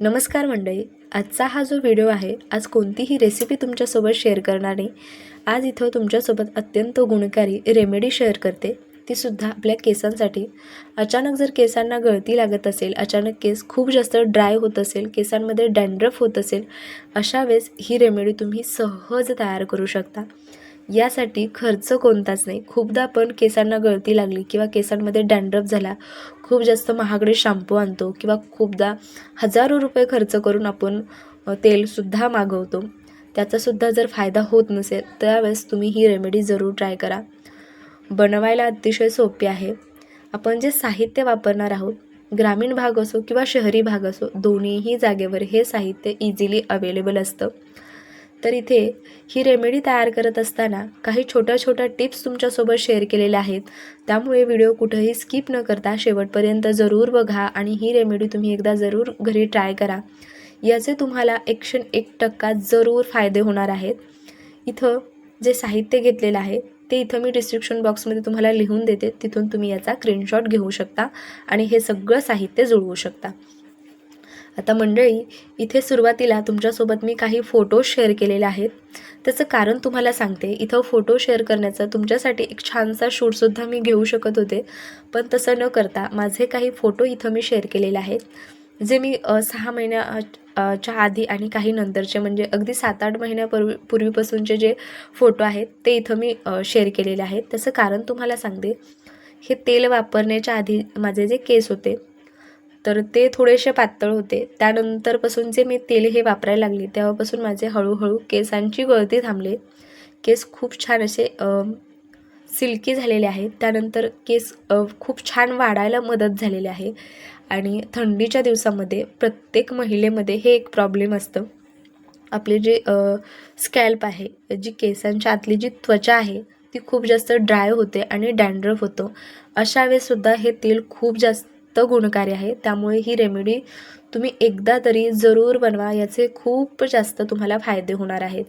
नमस्कार मंडळी आजचा हा जो व्हिडिओ आहे आज कोणतीही रेसिपी तुमच्यासोबत शेअर करणार नाही. आज इथं तुमच्यासोबत अत्यंत गुणकारी रेमेडी शेअर करते. तीसुद्धा आपल्या केसांसाठी. अचानक जर केसांना गळती लागत असेल अचानक केस खूप जास्त ड्राय होत असेल केसांमध्ये डँड्रफ होत असेल अशा वेळेस ही रेमेडी तुम्ही सहज तयार करू शकता. यासाठी खर्च कोणताच नाही. खूपदा आपण केसांना गळती लागली किंवा केसांमध्ये डॅन्ड्रफ झाला खूप जास्त महागडे शॅम्पू आणतो किंवा खूपदा हजारो रुपये खर्च करून आपण तेलसुद्धा मागवतो. त्याचासुद्धा जर फायदा होत नसेल त्यावेळेस तुम्ही ही रेमेडी जरूर ट्राय करा. बनवायला अतिशय सोपी आहे. आपण जे साहित्य वापरणार आहोत ग्रामीण भाग असो किंवा शहरी भाग असो दोन्हीही जागेवर हे साहित्य इझिली अवेलेबल असतं. तर इथे ही रेमेडी तयार करत असताना काही छोट्या छोट्या टिप्स तुमच्यासोबत शेअर केलेल्या आहेत. त्यामुळे व्हिडिओ कुठंही स्किप न करता शेवटपर्यंत जरूर बघा आणि ही रेमेडी तुम्ही एकदा जरूर घरी ट्राय करा. याचे तुम्हाला एकशे एक टक्का जरूर फायदे होणार आहेत. इथं जे साहित्य घेतलेलं आहे ते इथं मी डिस्क्रिप्शन बॉक्समध्ये तुम्हाला लिहून देते. तिथून तुम्ही याचा स्क्रीनशॉट घेऊ शकता आणि हे सगळं साहित्य जुळवू शकता. आता मंडळी इथे सुरुवातीला तुमच्यासोबत मी काही फोटो शेअर केलेले आहेत. त्याचं कारण तुम्हाला सांगते. इथं फोटो शेअर करण्याचं तुमच्यासाठी एक छानसा शूटसुद्धा मी घेऊ शकत होते. पण तसं न करता माझे काही फोटो इथं मी शेअर केलेले आहेत. जे मी सहा महिन्या च्या आधी आणि काही नंतरचे म्हणजे अगदी सात आठ महिन्यापूर्वी पूर्वीपासूनचे जे फोटो आहेत ते इथं मी शेअर केलेले आहेत. त्याचं कारण तुम्हाला सांगते. हे तेल वापरण्याच्या आधी माझे जे केस होते तर ते थोडेसे पातळ होते. त्यानंतरपासून जे मी तेल हे वापरायला लागले तेव्हापासून माझे हळूहळू केसांची गळती थांबले. केस खूप छान असे सिल्की झालेले आहेत. त्यानंतर केस खूप छान वाढायला मदत झालेली आहे. आणि थंडीच्या दिवसामध्ये प्रत्येक महिलेमध्ये हे एक प्रॉब्लेम असतं. आपले जे स्कॅल्प आहे जी केसांच्या आतली जी त्वचा आहे ती खूप जास्त ड्राय होते आणि डॅन्ड्रफ होतो. अशा वेळेसुद्धा हे तेल खूप जास्त गुणकारी आहे. त्यामुळे ही रेमेडी तुम्ही एकदा तरी जरूर बनवा. याचे खूप जास्त तुम्हाला फायदे होणार आहेत.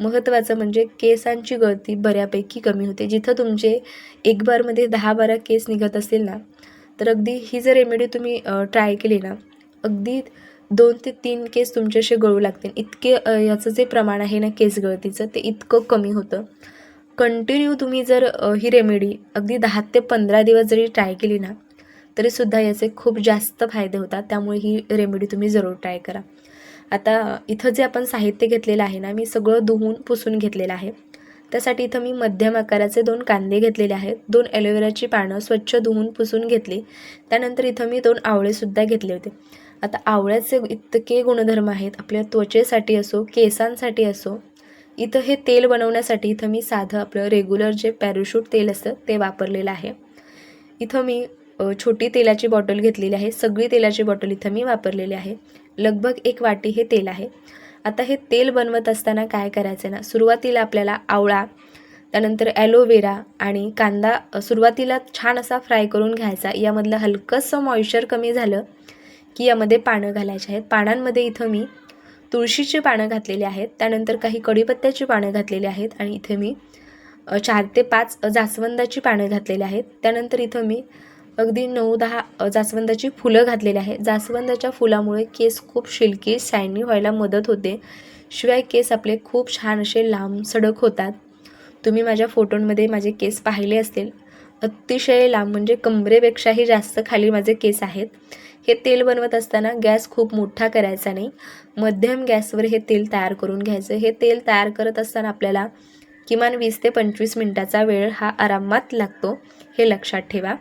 महत्त्वाचं म्हणजे केसांची गळती बऱ्यापैकी कमी होते. जिथं तुमचे एक बारमध्ये दहा बारा केस निघत असतील ना तर अगदी ही जर रेमेडी तुम्ही ट्राय केली ना अगदी दोन ते तीन केस तुमच्याशी गळू लागतील. इतके याचं जे प्रमाण आहे ना केस गळतीचं ते इतकं कमी होतं. कंटिन्यू तुम्ही जर ही रेमेडी अगदी दहा ते पंधरा दिवस जरी ट्राय केली ना तरीसुद्धा याचे खूप जास्त फायदे होतात. त्यामुळे ही रेमेडी तुम्ही जरूर ट्राय करा. आता इथं जे आपण साहित्य घेतलेलं आहे ना मी सगळं धुवून पुसून घेतलेलं आहे. त्यासाठी इथं मी मध्यम आकाराचे दोन कांदे घेतलेले आहेत. दोन ॲलोवेराची पानं स्वच्छ धुवून पुसून घेतली. त्यानंतर इथं मी दोन आवळेसुद्धा घेतले होते. आता आवळ्याचे इतके गुणधर्म आहेत. आपल्या त्वचेसाठी असो केसांसाठी असो इथं हे तेल बनवण्यासाठी इथं मी साधं आपलं रेग्युलर जे पॅराशूट तेल असतं ते वापरलेलं आहे. इथं मी छोटी तेलाची बॉटल घेतलेली आहे. सगळी तेलाची बॉटल इथं मी वापरलेली आहे. लगभग एक वाटी हे तेल आहे. आता हे तेल बनवत असताना काय करायचं ना सुरुवातीला आपल्याला आवळा त्यानंतर ॲलोवेरा आणि कांदा सुरुवातीला छान असा फ्राय करून घ्यायचा. यामधलं हलकंसं मॉइश्चर कमी झालं की यामध्ये पानं घालायची आहेत. पानांमध्ये इथं मी तुळशीची पानं घातलेली आहेत. त्यानंतर काही कढीपत्त्याची पानं घातलेली आहेत आणि इथे मी चार ते पाच जास्वंदाची पानं घातलेली आहेत. त्यानंतर इथं मी अगदी नऊ दहा जास्वंदाची फुलं घातलेली आहे जास्वंदाच्या फुलामुळे केस खूप शिल्की शायनी व्हायला मदत होते. शिवाय केस आपले खूप छान असे लांब सडक होतात. तुम्ही माझ्या फोटोंमध्ये माझे केस पाहिले असतील. अतिशय लांब म्हणजे कमरेपेक्षाही जास्त खाली माझे केस आहेत. हे तेल बनवत असताना गॅस खूप मोठा करायचा नाही. मध्यम गॅसवर हे तेल तयार करून घ्यायचं. हे तेल तयार करत असताना आपल्याला किमान वीस ते पंचवीस मिनटाचा वेळ हा आरामात लागतो हे लक्षात ठेवा.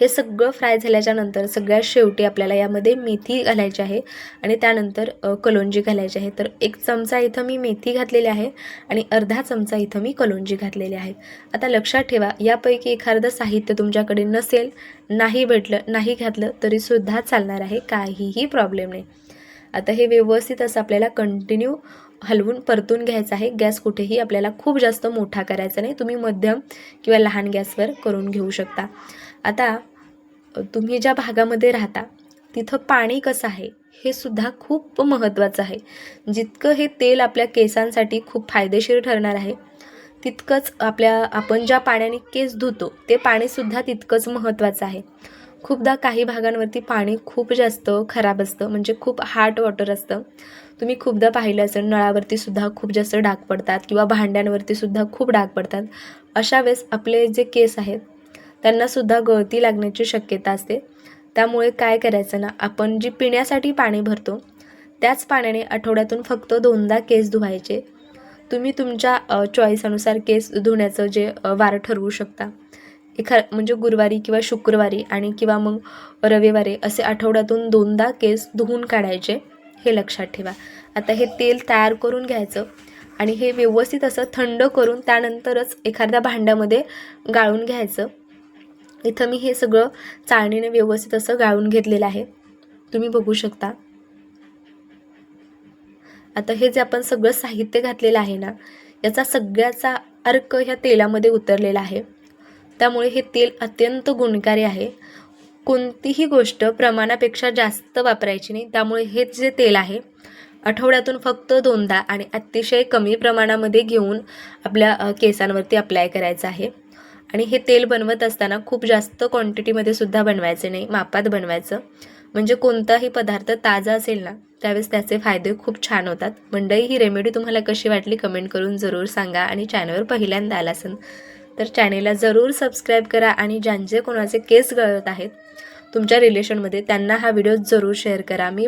हे सगळं फ्राय झाल्याच्यानंतर सगळ्यात शेवटी आपल्याला यामध्ये मेथी घालायची आहे आणि त्यानंतर कलोंजी घालायची आहे. तर एक चमचा इथं मी मेथी घातलेली आहे आणि अर्धा चमचा इथं मी कलोंजी घातलेली आहे. आता लक्षात ठेवा यापैकी एखादं साहित्य तुमच्याकडे नसेल नाही भेटलं नाही घातलं तरीसुद्धा चालणार आहे काहीही प्रॉब्लेम नाही. आता हे व्यवस्थित असं आपल्याला कंटिन्यू हलवून परतून घ्यायचं आहे. गॅस कुठेही आपल्याला खूप जास्त मोठा करायचा नाही. तुम्ही मध्यम किंवा लहान गॅसवर करून घेऊ शकता. आता तुम्ही ज्या भागामध्ये राहता तिथं पाणी कसं आहे हे सुद्धा खूप महत्त्वाचं आहे. जितकं हे तेल आपल्या केसांसाठी खूप फायदेशीर ठरणार आहे तितकंच आपल्या आपण ज्या पाण्याने केस धुतो ते पाणीसुद्धा तितकंच महत्त्वाचं आहे. खूपदा काही भागांवरती पाणी खूप जास्त खराब असतं म्हणजे खूप हार्ड वॉटर असतं. तुम्ही खूपदा पाहिलं असेल नळावरती सुद्धा खूप जास्त डाग पडतात किंवा भांड्यांवरती सुद्धा खूप डाग पडतात. अशा वेळेस आपले जे केस आहेत त्यांनासुद्धा गळती लागण्याची शक्यता असते. त्यामुळे काय करायचं ना आपण जी पिण्यासाठी पाणी भरतो त्याच पाण्याने आठवड्यातून फक्त दोनदा केस धुवायचे. तुम्ही तुमच्या चॉईसनुसार केस धुण्याचं जे वार ठरवू शकता. एखा म्हणजे गुरुवारी किंवा शुक्रवारी आणि किंवा मग रविवारी असे आठवड्यातून दोनदा केस धुवून काढायचे हे लक्षात ठेवा. आता हे तेल तयार करून घ्यायचं आणि हे व्यवस्थित असं थंड करून त्यानंतरच एखाद्या भांड्यामध्ये गाळून घ्यायचं. इथं मी हे सगळं चाळणीने व्यवस्थित असं गाळून घेतलेलं आहे. तुम्ही बघू शकता. आता हे जे आपण सगळं साहित्य घातलेलं आहे ना याचा सगळ्याचा अर्क ह्या तेलामध्ये उतरलेला आहे. त्यामुळे हे तेल अत्यंत गुणकारी आहे. कोणतीही गोष्ट प्रमाणापेक्षा जास्त वापरायची नाही. त्यामुळे हे जे तेल आहे आठवड्यातून फक्त दोनदा आणि अतिशय कमी प्रमाणामध्ये घेऊन आपल्या केसांवरती अप्लाय करायचं आहे. आणि हे तेल बनवत असताना खूप जास्त क्वांटिटीमध्ये सुद्धा बनवायचे नाही मापात बनवायचं. म्हणजे कोणताही पदार्थ ताजा असेल ना त्यावेळेस त्याचे फायदे खूप छान होतात. मंडळी ही रेमेडी तुम्हाला कशी वाटली कमेंट करून जरूर सांगा आणि चॅनलवर पहिल्यांदा आला असेल तर चॅनेलला जरूर सबस्क्राईब करा आणि ज्यांचे कोणाचे केस गळत आहेत तुमच्या रिलेशनमध्ये त्यांना हा व्हिडिओ जरूर शेअर करा. मी